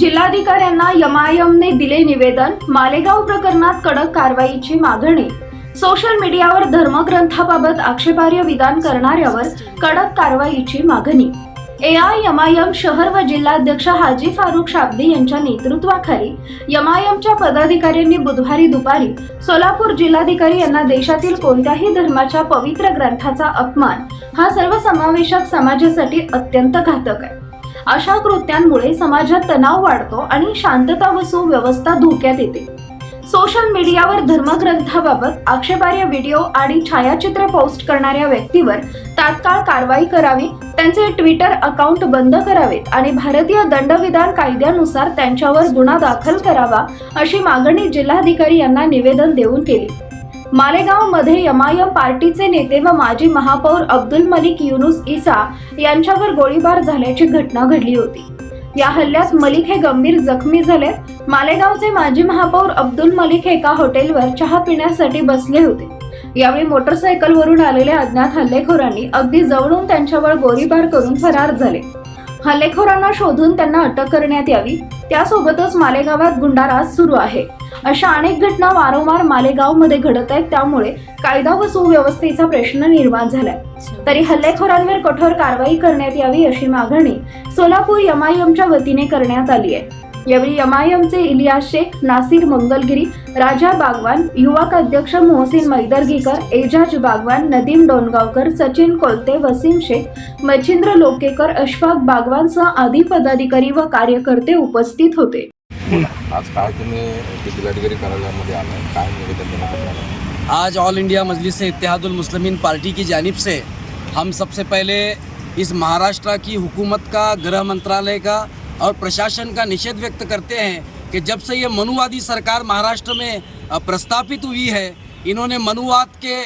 जिल्हाधिकाऱ्यांना यमायमने दिले निवेदन मालेगाव प्रकरणात कडक कारवाईची मागणी. सोशल मीडियावर धर्मग्रंथाबाबत आक्षेपार्ह विधान करणाऱ्यावर कडक कारवाईची मागणी. एआयएमआयएम शहर व जिल्हाध्यक्ष हाजी फारुख शाब्दी यांच्या नेतृत्वाखाली यमायमच्या पदाधिकाऱ्यांनी बुधवारी दुपारी सोलापूर जिल्हाधिकारी यांना देशातील कोणत्याही धर्माच्या पवित्र ग्रंथाचा अपमान हा सर्वसमावेशक समाजासाठी अत्यंत घातक आहे. अशा कृत्यांमुळे समाजात तणाव वाढतो आणि शांतता व सुव्यवस्था धोक्यात येते. सोशल मीडियावर धर्मग्रंथाबाबत आक्षेपार्ह व्हिडिओ आणि छायाचित्र पोस्ट करणाऱ्या व्यक्तीवर तात्काळ कारवाई करावी त्यांचे ट्विटर अकाउंट बंद करावेत आणि भारतीय दंडविधान कायद्यानुसार त्यांच्यावर गुन्हा दाखल करावा अशी मागणी जिल्हाधिकारी यांना निवेदन देऊन केली. मालेगावमध्ये यमायम पार्टीचे नेते व माजी महापौर अब्दुल मलिक युनुस इसा यांच्यावर गोळीबार झाल्याची घटना घडली होती. या हल्ल्यात मलिक हे गंभीर जखमी झाले. मालेगावचे माजी महापौर अब्दुल मलिक हे एका हॉटेलवर चहा पिण्यासाठी बसले होते. यावेळी मोटरसायकलवरून आलेल्या अज्ञात हल्लेखोरांनी अगदी जवळून त्यांच्यावर गोळीबार करून फरार झाले. हल्लेखोरांना शोधून त्यांना अटक करण्यात यावी. त्यासोबतच मालेगावात गुंडाराज सुरू आहे. अशा अनेक घटना वारंवार मालेगावमध्ये घडत आहेत. त्यामुळे कायदा व सुव्यवस्थेचा प्रश्न निर्माण झालाय. तरी हल्लेखोरांवर कठोर कारवाई करण्यात यावी अशी मागणी सोलापूर एमआयएमच्या वतीने करण्यात आली आहे. यावेळी एमआयएमचे इलियास शेख नासिर मंगलगिरी राजा बागवान युवक अध्यक्ष मोहसिन मैदर्गीकर एजाज बागवान नदीम डोनगावकर सचिन कोलते वसीम शेख मच्छिंद्र लोकेकर अशफाक बागवानसह आदी पदाधिकारी व कार्यकर्ते उपस्थित होते. आज काय तुम्ही जिल्हाधिकारी कार्यालयामध्ये काय निवेदन आज all India Majlis Ittehadul Muslimeen Party की जानिब से हम सबसे पहले इस महाराष्ट्र की हुकूमत का, गृह मंत्रालय का और प्रशासन का निषेध व्यक्त करते हैं कि जब से ये मनुवादी सरकार महाराष्ट्र में प्रस्तापित हुई है, इन्होंने मनुवाद के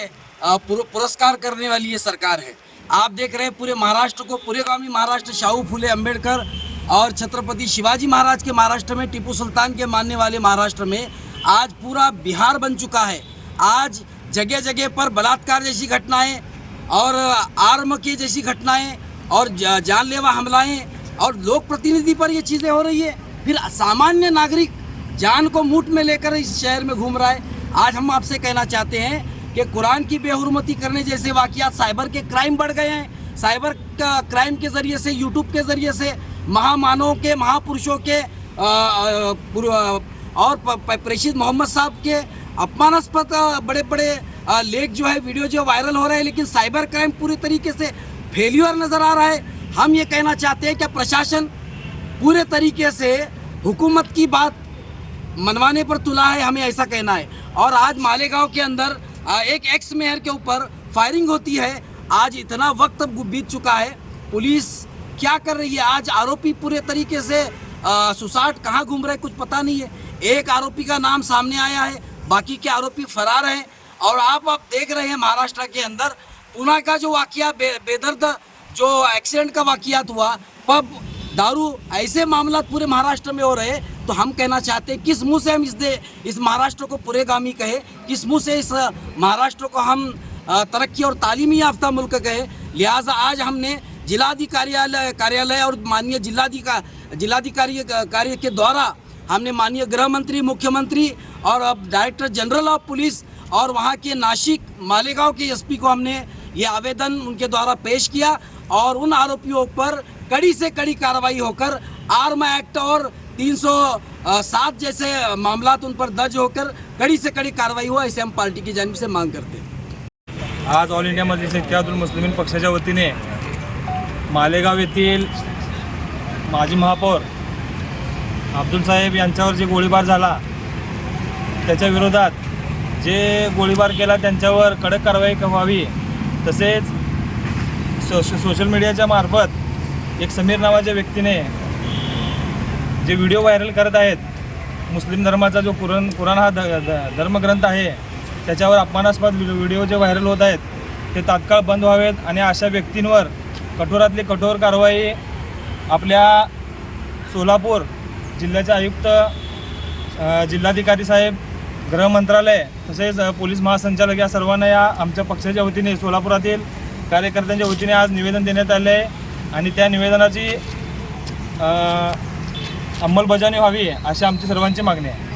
पुरस्कार करने वाली ये सरकार है। आप देख रहे हैं पूरे महाराष्ट्र को, पूरे गामी महाराष्ट्र शाहू फुले अंबेडकर और छत्रपति शिवाजी महाराज के महाराष्ट्र में, टीपू सुल्तान के मानने वाले महाराष्ट्र में आज पूरा बिहार बन चुका है। आज जगह जगह पर बलात्कार जैसी घटनाएँ और आर्म की जैसी घटनाएँ और जानलेवा हमलाएँ और लोक प्रतिनिधि पर ये चीज़ें हो रही है। फिर सामान्य नागरिक जान को मुठ में लेकर इस शहर में घूम रहा है। आज हम आपसे कहना चाहते हैं कि कुरान की बेहरमती करने जैसे वाकयात साइबर के क्राइम बढ़ गए हैं। साइबर क्राइम के ज़रिए से, यूट्यूब के ज़रिए से महामानवों के, महापुरुषों के और प्रेषित मोहम्मद साहब के अपमानास्पद बड़े बड़े लेख जो है, वीडियो जो वायरल हो रहे हैं, लेकिन साइबर क्राइम पूरी तरीके से फेल्यूर नज़र आ रहा है। हम ये कहना चाहते हैं कि प्रशासन पूरे तरीके से हुकूमत की बात मनवाने पर तुला है, हमें ऐसा कहना है। और आज मालेगांव के अंदर एक एक्स मेयर के ऊपर फायरिंग होती है। आज इतना वक्त बीत चुका है। पुलिस क्या कर रही है? आज आरोपी पूरे तरीके से सुसाट कहाँ घूम रहे कुछ पता नहीं है। एक आरोपी का नाम सामने आया है बाकी के आरोपी फरार हैं। और आप आप देख रहे हैं महाराष्ट्र के अंदर पुणे का जो वाकया बे, बेदर्द जो एक्सीडेंट का वाकियात हुआ पब दारू ऐसे मामला पूरे महाराष्ट्र में हो रहे तो हम कहना चाहते हैं किस मुँह से हम इस दे इस महाराष्ट्र को पुरेगामी कहे किस मुँह से इस महाराष्ट्र को हम तरक्की और तालीमी याफ्ता मुल्क कहे। लिहाजा आज हमने जिलाधिकारी कार्यालय और माननीय जिलाधिका जिलाधिकारी कार्य के द्वारा हमने माननीय गृह मंत्री मुख्यमंत्री और अब डायरेक्टर जनरल ऑफ़ पुलिस और वहाँ के नासिक मालेगांव के एसपी को हमने ये आवेदन उनके द्वारा पेश किया और उन आरोपियों पर कड़ी से कड़ी कार्रवाई होकर आर्म एक्ट और 307 जैसे मामला उन पर दर्ज होकर कड़ी से कड़ी कार्रवाई हुआ ऐसे हम पार्टी की जानिब से मांग करते हैं। आज ऑल इंडिया मजलिस इत्यादुल मुस्लिमीन पक्षाच्या वतीने मालेगाव येथील माजी महापौर अब्दुल साहेब यांच्यावर जे गोळीबार झाला त्याच्या विरोधात जे गोळीबार केला त्यांच्यावर कडक कारवाई व्हावी तसेच सोश सोशल मीडियाच्या मार्फत एक समीर नावाच्या व्यक्तीने जे व्हिडिओ व्हायरल करत आहेत मुस्लिम धर्माचा जो कुराण कुराण हा ध धर्मग्रंथ आहे त्याच्यावर अपमानास्पद व्हिडिओ जे व्हायरल होत आहेत ते तात्काळ बंद व्हावेत आणि अशा व्यक्तींवर कठोरातली कठोर कारवाई आपल्या सोलापूर जिल्ह्याचे आयुक्त जिल्हाधिकारी साहेब गृह मंत्रालय तसेच पोलीस महासंचालक या सर्वांना या आमच्या पक्षाच्या वतीने सोलापुरातील कार्यकर्त्यांच्या वतीने आज निवेदन देण्यात आले आहे. आणि त्या निवेदनाची अंमलबजावणी व्हावी अशी आमची सर्वांची मागणी आहे.